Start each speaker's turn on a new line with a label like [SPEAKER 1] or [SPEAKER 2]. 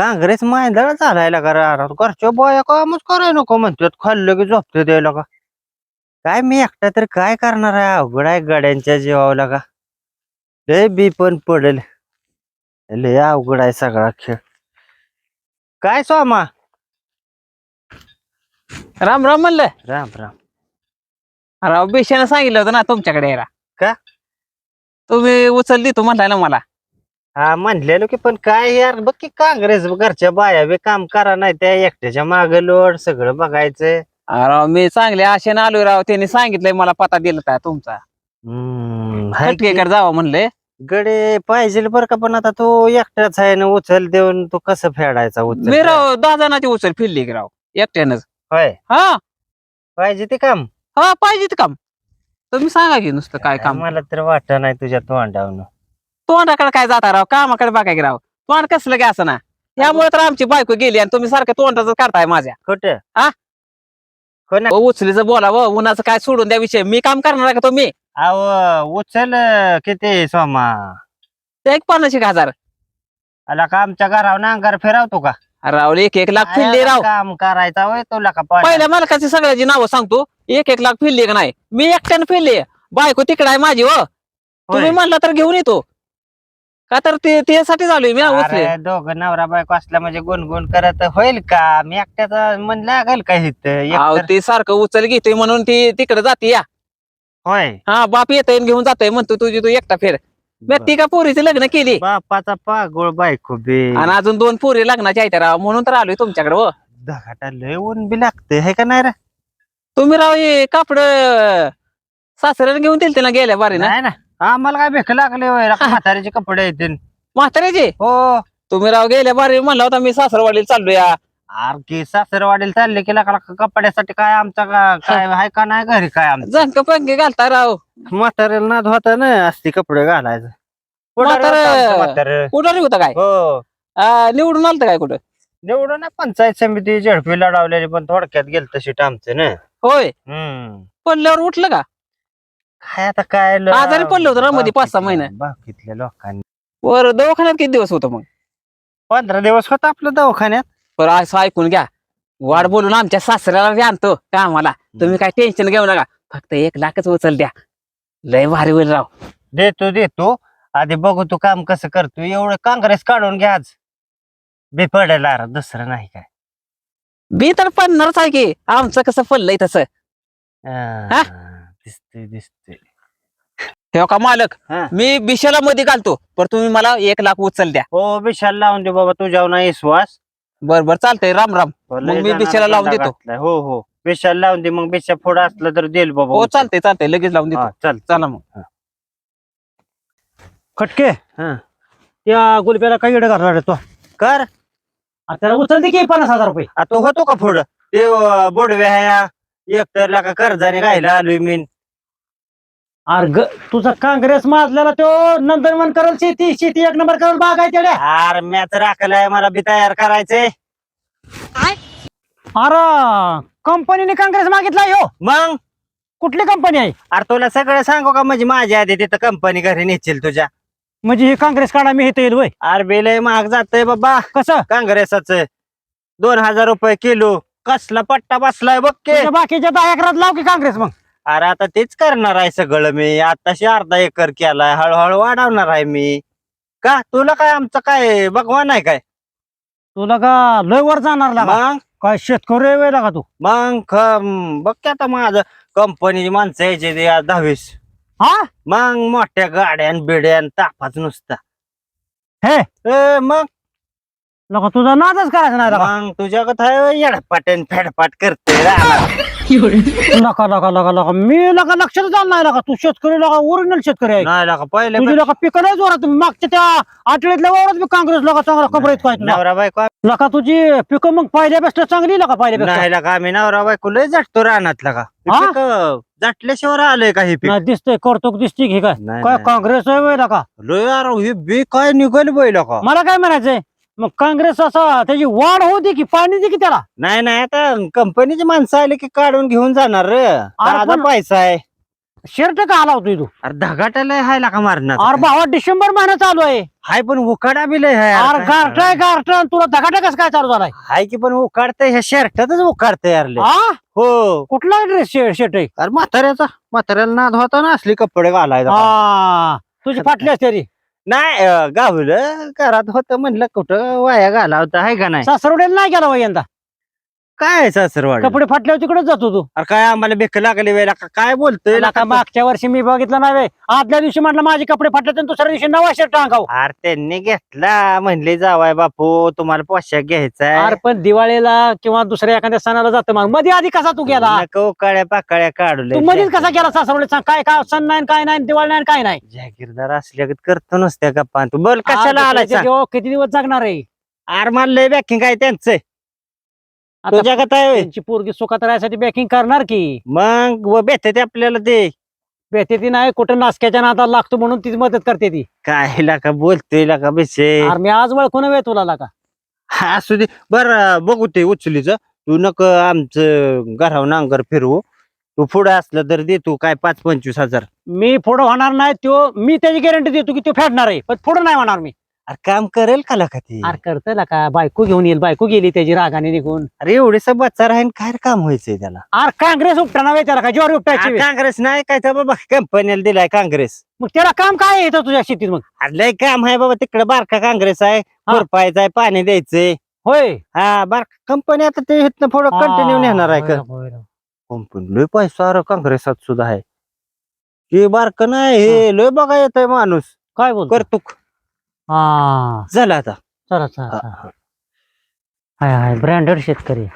[SPEAKER 1] काँग्रेस मांदळ चालायला का रा घरच्या बाया कामच करायला नको म्हणतात. खाल्लं की झोपते द्यायला का काय मी एकटा तर काय करणार आहे? अवघड आहे गड्यांच्या जीवावला का लय बी पण पडेल. लय अवघड आहे सगळा खेळ. काय सोमा?
[SPEAKER 2] राम राम म्हणलं.
[SPEAKER 1] राम राम.
[SPEAKER 2] राव बेशानं सांगितलं होतं ना तुमच्याकडे यायला.
[SPEAKER 1] का?
[SPEAKER 2] तुम्ही उचल देतो म्हणलाय ना मला.
[SPEAKER 1] हा म्हणलेलो की पण काय यार बघ की काँग्रेस घरच्या बाया बी काम करा नाही त्या एकट्याच्या माग लोड सगळं बघायचं
[SPEAKER 2] राव मी चांगले आशेनं आलोय राव त्यांनी सांगितलंय मला पता दिला तुमचा.
[SPEAKER 1] हम्म, हाय की.
[SPEAKER 2] जावं म्हणले.
[SPEAKER 1] गडे पाहिजे बर का पण आता तो एकटाच आहे ना उचल देऊन तो कसं फेडायचा उचल
[SPEAKER 2] मी राव दहा जणांची उचल फिरली की राव एकट्यानंच.
[SPEAKER 1] होय.
[SPEAKER 2] हा.
[SPEAKER 1] पाहिजे ते काम?
[SPEAKER 2] हा पाहिजे ते काम. तुम्ही सांगा की नुसतं काय काम.
[SPEAKER 1] मला तर वाटत नाही तुझ्या तोंडावून
[SPEAKER 2] तोंडाकडे काय जाता राव? कामाकडे बघा की राव. तोंड कसलं काय असं ना? त्यामुळे तर आमची बायको गेली आणि तुम्ही सारखं तोंडाच काढताय माझ्या.
[SPEAKER 1] खोट?
[SPEAKER 2] हा? उचलीचं बोलावं. उन्हाचं काय सोडून द्या विषय. मी काम करणार आहे का तुम्ही?
[SPEAKER 1] अहो उचल किती सोमा?
[SPEAKER 2] ते एक पन्नास एक हजार.
[SPEAKER 1] आला का आमच्या घरावर नांगर फिरवतो का?
[SPEAKER 2] राव एक एक लाख फिरले राव.
[SPEAKER 1] काम करायचा होय तुला का?
[SPEAKER 2] पहिल्या मालकाची सगळ्याची नावं सांगतो एक एक लाख फिरली का नाही? मी एकट्यानं फिरले. बायको तिकडे आहे माझी हो. तुम्ही. म्हणला तर घेऊन येतो. का तर ते त्यासाठी झालोय मी उचले
[SPEAKER 1] अरे दोघं नवरा बायको असला म्हणजे गुणगुण करत होईल का? मी एकट्याचा मन लागल का इथं?
[SPEAKER 2] अहो,
[SPEAKER 1] एकतर-
[SPEAKER 2] ते सारखं उचल घेतोय म्हणून ती तिकडे जाते या.
[SPEAKER 1] होय.
[SPEAKER 2] हा बाप येतोय आणि घेऊन जातोय म्हणतो तुझी तू एकटा फेर. मी ती का पोरीचे लग्न केली?
[SPEAKER 1] बापाचा पागोळ बायको बी.
[SPEAKER 2] आणि अजून दोन पोरी लग्नाच्या आहेत राव म्हणून तर आलोय तुमच्याकडे हो.
[SPEAKER 1] धगाटा लय ऊन बी लागते हे का नाही रे?
[SPEAKER 2] तुम्ही राव हे कापड सासऱ्याने घेऊन दिलते ना गेल्या बारी ना
[SPEAKER 1] नाही ना. आम्हाला काय भेक लागले होय? म्हातारीचे कपडे येतील
[SPEAKER 2] म्हाताऱ्याचे
[SPEAKER 1] हो.
[SPEAKER 2] तुम्ही राव गेल्या बारी म्हणला होता मी सासरवाडीला चाललो या
[SPEAKER 1] सासरवाडीला चालले की लाका लाका कपड्यासाठी काय आमचा का- काय आहे का नाही घरी काय आमचं?
[SPEAKER 2] जंक पंखे घालता राव.
[SPEAKER 1] म्हाताऱ्याला नाद होता ना असती कपडे घालायचं. पुढारी
[SPEAKER 2] म्हातारं-
[SPEAKER 1] होतं आमचं म्हातारं.
[SPEAKER 2] कुठं होता काय?
[SPEAKER 1] हो.
[SPEAKER 2] आ, निवडून आलत काय कुठं?
[SPEAKER 1] निवडून ना पंचायत समिती झडपी लढवलेली पण थोडक्यात गेल तशी आमचं ना.
[SPEAKER 2] होय.
[SPEAKER 1] हम्म.
[SPEAKER 2] पडल्यावर उठलं का?
[SPEAKER 1] काय आता काय ल-
[SPEAKER 2] आजारी पडलं होतं ना मध्ये पाच सहा महिने.
[SPEAKER 1] बाकीतल्या लोकांनी.
[SPEAKER 2] वर दवाखान्यात किती दिवस होतं मग?
[SPEAKER 1] पंधरा दिवस होता आपलं दवाखान्यात.
[SPEAKER 2] बरं असं ऐकून घ्या. वाढ बोलून आमच्या सासऱ्याला बी आणतो कामाला. तुम्ही काय टेन्शन घेऊ नका. फक्त एक लाखच उचल द्या. लय भारी होईल राव.
[SPEAKER 1] देतो देतो. आधी बघू तू काम कसं करतो एवढं काँग्रेस काढून घ्या आज. बी पडायला दुसरं नाही काय.
[SPEAKER 2] बी तर पडणारच आहे की. आमचं कसं पडलंय तसं.
[SPEAKER 1] हा, दिसतंय दिसतंय.
[SPEAKER 2] ठेव का मालक?
[SPEAKER 1] हा.
[SPEAKER 2] मी बिशाला मध्ये घालतो पण तुम्ही मला एक लाख उचल द्या.
[SPEAKER 1] हो बिशाल लावून दे बाबा तुझ्यावर नाही विश्वास.
[SPEAKER 2] बर बर चालतंय राम राम.
[SPEAKER 1] हो,
[SPEAKER 2] मग मी
[SPEAKER 1] जणांना
[SPEAKER 2] बिशाला लावून देतो.
[SPEAKER 1] घातलाय. हो हो. बिशाल लावून दे मग बिशा पुढं असलं तर देईल बाबा
[SPEAKER 2] हो
[SPEAKER 1] उचल.
[SPEAKER 2] चालतंय चालतंय लगेच लावून देतो.
[SPEAKER 1] हा, चल
[SPEAKER 2] चला. मग.
[SPEAKER 3] खटके.
[SPEAKER 1] हा.
[SPEAKER 3] त्या गुलब्याला काही इडं घालणार आहे तो?
[SPEAKER 1] कर.
[SPEAKER 3] आता त्याला उचलते की पन्नास हज़ार रुपये.
[SPEAKER 1] आता होतो का फोड ते अं, बोडवे ह्या एकतर का कर्जाने राहिला आलोय मी.
[SPEAKER 3] अरे ग तुझा काँग्रेस माजलेला तो नंदनवन करल शेती शेती एक नंबर करल बाग आहे
[SPEAKER 1] अरे मॅच राखलाय मला बी तयार करायचंय.
[SPEAKER 3] अरे कंपनीने काँग्रेस मागितला हो
[SPEAKER 1] मग?
[SPEAKER 3] कुठली कंपनी आहे?
[SPEAKER 1] अरे तुला सगळं सांगू का? म्हणजे माझ्या आधी तिथं कंपनी घरी नेतील तुझ्या.
[SPEAKER 3] म्हणजे ही काँग्रेस काढा मी इथं येईल वय.
[SPEAKER 1] अरे बे लय महाग जातंय बाबा.
[SPEAKER 3] कसं?
[SPEAKER 1] काँग्रेसाच. दोन हजार रुपये किलो. कसला पट्टा बसलाय बघ के.
[SPEAKER 3] तुझ्या बाकीच्या दहा एकरात लाव की काँग्रेस मग.
[SPEAKER 1] अरे आता तेच करणार आहे सगळं मी. आताशी अर्धा एकर केलाय. हळूहळू वाढवणार आहे मी. का? तुला काय आमचं काय? भगवान आहे काय?
[SPEAKER 3] तुला का लय वर जाणार लागा?
[SPEAKER 1] मग?
[SPEAKER 3] काय शेतकरी वय लागा तू?
[SPEAKER 1] मग? ख- बघ की आता माझं कंपनीची माणसं यायचे ते आज दहावीस.
[SPEAKER 3] हा?
[SPEAKER 1] मग मोठ्या गाड्यान बिड्यान तापाच नुसता.
[SPEAKER 3] हे?
[SPEAKER 1] ए, मग?
[SPEAKER 3] लगा तुझा नादच करायचा नाही लागा.
[SPEAKER 1] मग तुझ्या कथा येडपाट्यान फेडपाट करते
[SPEAKER 3] लका लका लका मी झालं नाही तू शेतकरी ओरिजिनल शेतकरी आहे.
[SPEAKER 1] नाही का पहिले
[SPEAKER 3] तुझी लका पिकं नाही जोरात. मागच्या त्या आठवड्यातल्या वावरात बी काँग्रेस लका चांगला काय
[SPEAKER 1] नवरा बायको
[SPEAKER 3] लका तुझी पिकं मग पहिल्यापेक्षा चांगली पहिल्यापेक्षा.
[SPEAKER 1] नाही का नवरा बायको लय झटतो रानातला का?
[SPEAKER 3] हा?
[SPEAKER 1] झटल्याशिवाय आलंय का हे पीक?
[SPEAKER 3] नाही दिसतंय करतो दिसते घे काय?
[SPEAKER 1] नाही,
[SPEAKER 3] काय
[SPEAKER 1] नाही.
[SPEAKER 3] काँग्रेस आहे वय लका
[SPEAKER 1] लय यार हे बी काय निघल बैल का
[SPEAKER 3] मला काय म्हणायचंय? मग काँग्रेस असा त्याची वाढ होती की पाणी दे की त्याला.
[SPEAKER 1] नाही नाही आता कंपनीची माणसं आली की काढून घेऊन जाणार रे.
[SPEAKER 3] पण-
[SPEAKER 1] पैसा आहे.
[SPEAKER 3] शर्ट का आला होतोय तू?
[SPEAKER 1] अरे धगाटाला हाय लाका मारणार
[SPEAKER 3] अरे भावा डिसेंबर महिना चालू आहे.
[SPEAKER 1] हाय पण उकाडा बी लय हाय.
[SPEAKER 3] अरे गारठाय गारठा तुला धगाटा कसं काय चालू झालाय?
[SPEAKER 1] हाय की पण उकाडतंय ह्या शर्टातच उकाडतंय यार लय.
[SPEAKER 3] हा
[SPEAKER 1] हो.
[SPEAKER 3] कुठला ड्रेस शर्ट आहे?
[SPEAKER 1] अरे म्हाताऱ्याचा. म्हाताऱ्याला नाद होता ना असली कपडे घालायचा.
[SPEAKER 3] हा तुझी फाटली असते रे.
[SPEAKER 1] नाही गावलं घरात होतं म्हणलं कुठं वाया घाला होता हाय का नाही?
[SPEAKER 3] सासरवड्याला नाही गेला वय यंदा.
[SPEAKER 1] काय सासरवाड
[SPEAKER 3] कपडे फाटल्यावर तिकडेच जातो तू.
[SPEAKER 1] अरे काय आम्हाला बेक लागली वेळेला? का- काय बोलतोय?
[SPEAKER 3] का मागच्या वर्षी मी बघितलं बे. आदल्या दिवशी म्हटलं माझे कपडे फाटले तर दुसऱ्या दिवशी नवा शर्ट अंगाव
[SPEAKER 1] अरे त्यांनी घेतला. म्हणले जावाय बापू तुम्हाला पोशाख घ्यायचा
[SPEAKER 3] अरे पण दिवाळीला किंवा दुसऱ्या एखाद्या सणाला जातो मग. मध्ये आधी कसा तू गेला?
[SPEAKER 1] नको काळ्या पाकाळ्या काढले
[SPEAKER 3] तू मध्येच कसा गेला सासरवडे सांग काय काय सण नाही काय नाही दिवाळी नाही काय नाही?
[SPEAKER 1] जागीरदार असल्यागत करतो नसत्या गप्पा. तू बोल कशाला
[SPEAKER 3] आज जेव्हा किती दिवस जगणार आहे?
[SPEAKER 1] अरे मला लय बॅकिंग काय त्यांचं.
[SPEAKER 3] आता
[SPEAKER 1] तुझ्या का काय
[SPEAKER 3] त्यांची पोरगी सुखात राहण्यासाठी बॅकिंग करणार की.
[SPEAKER 1] मग व बेते ते आपल्याला ते.
[SPEAKER 3] बेते ती नाही कुठं नासक्याच्या नादाला लागतो म्हणून तीच मदत करते ती.
[SPEAKER 1] काय लाका बोलतोय लाका बेसे
[SPEAKER 3] अरे मी आज वळखून वे तुला लागा
[SPEAKER 1] असू दे. बर बघू ते उचलीच. तू नक आमचं घरावर नांगर फिरवू. तू पुढे असलं तर दे तू काय पाच पंचवीस हजार.
[SPEAKER 3] मी पुढं होणार नाही तो मी त्याची गॅरंटी देतो की तो फेडणार आहे. पण पुढं नाही होणार मी.
[SPEAKER 1] अरे काम करेल का लाका ती
[SPEAKER 3] अरे करतोय का बायको घेऊन येईल बायको गेली त्याची रागाने निघून.
[SPEAKER 1] अरे एवढेसा बच्चा राहीन काय काम व्हायचंय त्याला?
[SPEAKER 3] अरे काँग्रेस उपटाना वे त्याला का? ज्वारी उपटायची
[SPEAKER 1] अरे. काँग्रेस नाही काय तर बाबा कंपनीला दिलाय काँग्रेस.
[SPEAKER 3] मग त्याला काम काय येतं तुझ्या शेतीत मग?
[SPEAKER 1] अरे लय काम आहे बाबा तिकडे बारका काँग्रेस आहे खुरपायचा आहे पाणी द्यायचंय.
[SPEAKER 3] होय.
[SPEAKER 1] हा बारका कंपनी आता ते इथनं पुढं कंटिन्यू नेणार आहे का. कंपनी लय पैसा अरे काँग्रेसात सुद्धा आहे. हे बारक नाही हे लय बघा येत आहे माणूस.
[SPEAKER 3] काय बोल
[SPEAKER 1] करतुक.
[SPEAKER 3] हा.
[SPEAKER 1] झाला आता.
[SPEAKER 3] चला चला. हाय हाय ब्रँडेड शेतकरी.